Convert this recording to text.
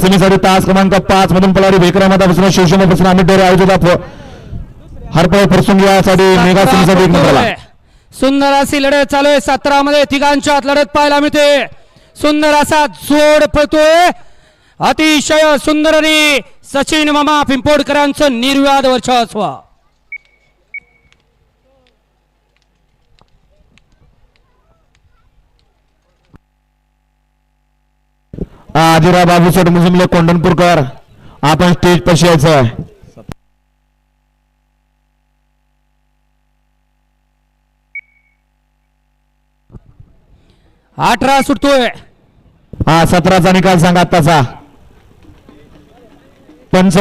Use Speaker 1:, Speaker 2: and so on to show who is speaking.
Speaker 1: सेमीसाठी तास क्रमांक पाच मधून पलारी विक्रमातापासून शिवसेनेपासून अमित डोरे आयोजित हरपळ फरसुंग यासाठी मेगा सेमीसाठी एक नंबरला
Speaker 2: सुंदर अशी लढत चालू आहे. सतरा मध्ये तिघांच्या आत लढत पाहायला मिळते. सुंदर असा जोड पळतोय. अतिशय सुंदर आणि सचिन मामा पिंपोडकरांचं निर्व्याद वर्चस्व.
Speaker 1: आदिरा बाबूसोट मुजुमले कोंडणपूरकर आपण स्टेज पशी यायचं
Speaker 2: अठरा सुटतोय.
Speaker 1: हा सतराचा निकाल सांगा आत्ताचा. पंच